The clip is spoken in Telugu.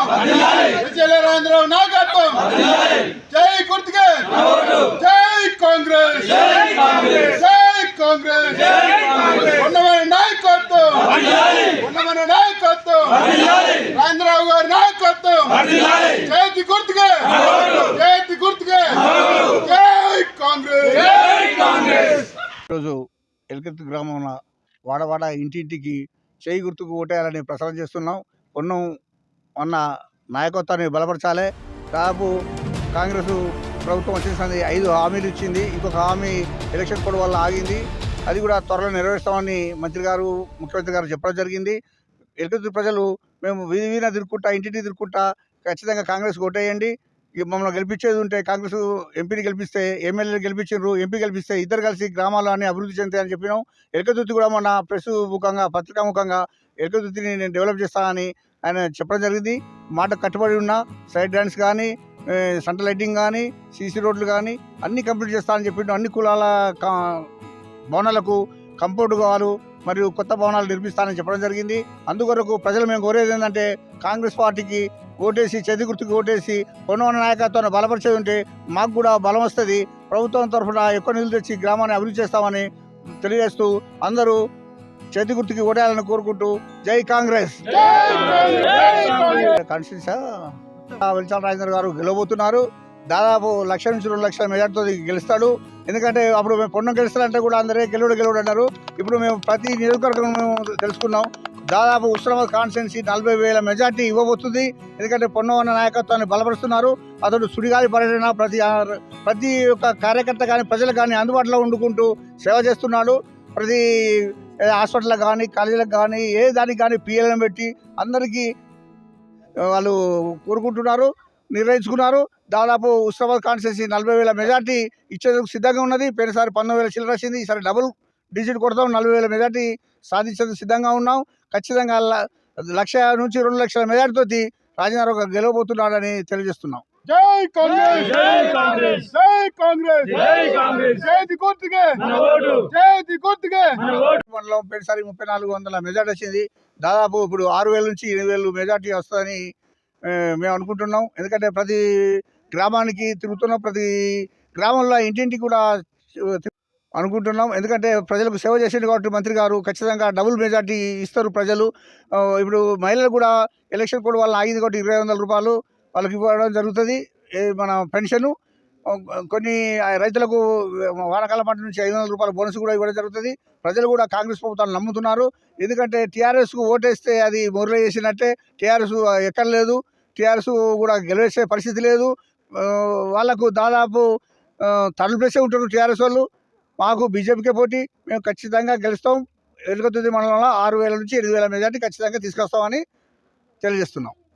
రాజేంద్రరావు నాయకత్వం. జై గుర్తుకే జై కాంగ్రెస్. జై కాంగ్రెస్. ఉన్నమైన నాయకత్వం. ఉన్నమైన నాయకత్వం. రాజేంద్రరావు గారి నాయకత్వం. చేతి గుర్తుకే చేతి గుర్తుకే జై కాంగ్రెస్. ఈరోజు ఎలకత్తి గ్రామంలో వాడవాడ ఇంటింటికి చేయి గుర్తుకు ఓటేయాలని ప్రచారం చేస్తున్నాం. పొన్నం ఉన్న నాయకత్వాన్ని బలపరచాలి. దాదాపు కాంగ్రెస్ ప్రభుత్వం వచ్చేసింది ఐదు హామీలు ఇచ్చింది. ఇంకొక హామీ ఎలక్షన్ కోడ్ వల్ల ఆగింది. అది కూడా త్వరలో నెరవేరుస్తామని మంత్రి గారు ముఖ్యమంత్రి గారు చెప్పడం జరిగింది. ఎలకత్తి ప్రజలు మేము వీధి వీధిన తిరుక్కుంటా ఇంటింటి తిరుక్కుంటా ఖచ్చితంగా కాంగ్రెస్ ఓటేయండి. ఇక మమ్మల్ని గెలిపించేది ఉంటే కాంగ్రెస్ ఎంపీని గెలిపిస్తే ఎమ్మెల్యేలు గెలిపించారు ఎంపీ గెలిపిస్తే ఇద్దరు కలిసి గ్రామాలని అభివృద్ధి చెందుతాయని చెప్పినాం. ఎలకతుర్తి కూడా మొన్న ప్రెస్ ముఖంగా పత్రికా ముఖంగా ఎలకతుర్తిని నేను డెవలప్ చేస్తానని ఆయన చెప్పడం జరిగింది. మాట కట్టుబడి ఉన్న సైడ్ డ్యాన్స్ కానీ ఏ, లైటింగ్ కానీ సీసీ రోడ్లు కానీ అన్ని కంప్లీట్ చేస్తానని చెప్పిండు. అన్ని కులాల కా- భవనాలకు కంపౌండ్ కావాలి మరియు కొత్త భవనాలు నిర్మిస్తానని చెప్పడం జరిగింది. అందుకొరకు ప్రజలు మేము కోరేది ఏంటంటే కాంగ్రెస్ పార్టీకి ఓటేసి చేతి గుర్తుకు ఓటేసి పొన్నవన నాయకత్వాన్ని బలపరిచేది ఉంటే మాకు కూడా బలం వస్తుంది. ప్రభుత్వం తరఫున ఎక్కువ నిధులు తెచ్చి గ్రామాన్ని అభివృద్ధి చేస్తామని తెలియజేస్తూ అందరూ చేతి గుర్తుకి ఓటేయాలని కోరుకుంటూ జై కాంగ్రెస్. కాన్స్టిట్యూన్సా? వెలిచాల రాజేంద్ర గారు గెలవబోతున్నారు. దాదాపు లక్ష నుంచి రెండు లక్షల మెజార్టీతో గెలుస్తాడు. ఎందుకంటే అప్పుడు మేము పొన్నం గెలుస్తారంటే కూడా అందరే గెలుడు గెలుడు అన్నారు. ఇప్పుడు మేము ప్రతి నియోజకవర్గం మేము తెలుసుకున్నాం. దాదాపు ఉస్మానాబాద్ కాన్స్టిట్యున్సీ నలభై వేల మెజార్టీ ఇవ్వబోతుంది. ఎందుకంటే పొన్నవన్న నాయకత్వాన్ని బలపరుస్తున్నారు. అతడు సుడిగాలి పర్యటన ప్రతి ప్రతి ఒక్క కార్యకర్త కానీ ప్రజలకు కానీ అందుబాటులో వండుకుంటూ సేవ చేస్తున్నాడు. ప్రతి హాస్పిటల్కి కానీ కాలేజీలకు కానీ ఏ దానికి కానీ పిఎల్ఎం పెట్టి అందరికీ వాళ్ళు కోరుకుంటున్నారు నిర్ణయించుకున్నారు. దాదాపు ఉస్మానాబాద్ కాన్స్టిట్యూన్సీ నలభై వేల మెజార్టీ ఇచ్చేందుకు సిద్ధంగా ఉన్నది. పోయినసారి పంతొమ్మిది వేల చిల్లర వచ్చింది. ఈసారి డబుల్ డిజిట్ కొడతాం. నలభై వేల మెజార్టీ సాధించేందుకు సిద్ధంగా ఉన్నాం. ఖచ్చితంగా లక్ష నుంచి రెండు లక్షల మెజార్టీతో రాజేంద్ర గెలవబోతున్నాడని తెలియజేస్తున్నాం. జై కాంగ్రెస్! జై కాంగ్రెస్! జై కాంగ్రెస్! జై కాంగ్రెస్! చేతి గుర్తుకే! మన ఓటు! చేతి గుర్తుకే! మన ఓటు! మండలం పోయినసారి ముప్పై నాలుగు వందల మెజార్టీ వచ్చింది. దాదాపు ఇప్పుడు ఆరు వేల నుంచి ఎనిమిది వేలు మెజార్టీ వస్తుందని మేము అనుకుంటున్నాం. ఎందుకంటే ప్రతి గ్రామానికి తిరుగుతున్నాం. ప్రతి గ్రామంలో ఇంటింటికి కూడా అనుకుంటున్నాం. ఎందుకంటే ప్రజలకు సేవ చేసిండు కాబట్టి మంత్రి గారు ఖచ్చితంగా డబుల్ మెజార్టీ ఇస్తారు ప్రజలు. ఇప్పుడు మహిళలు కూడా ఎలక్షన్ కోడ్ వల్ల ఆగింది కాబట్టి ఇరవై వందల రూపాయలు వాళ్ళకి ఇవ్వడం జరుగుతుంది. మన పెన్షను కొన్ని రైతులకు వానకాల పంట నుంచి ఐదు వందల రూపాయల బోనస్ కూడా ఇవ్వడం జరుగుతుంది. ప్రజలు కూడా కాంగ్రెస్ ప్రభుత్వాన్ని నమ్ముతున్నారు. ఎందుకంటే టీఆర్ఎస్కు ఓటేస్తే అది మురళి చేసినట్టే. టీఆర్ఎస్ ఎక్కర్లేదు. టీఆర్ఎస్ కూడా గెలిచే పరిస్థితి లేదు. వాళ్ళకు దాదాపు థర్డ్ ప్లేసే ఉంటారు టీఆర్ఎస్ వాళ్ళు. మాకు బీజేపీకే పోటీ. మేము ఖచ్చితంగా గెలుస్తాం. ఎలుగతుది మండలంలో ఆరు వేల నుంచి ఎనిమిది వేల మెజార్టీ ఖచ్చితంగా తీసుకొస్తామని తెలియజేస్తున్నాం.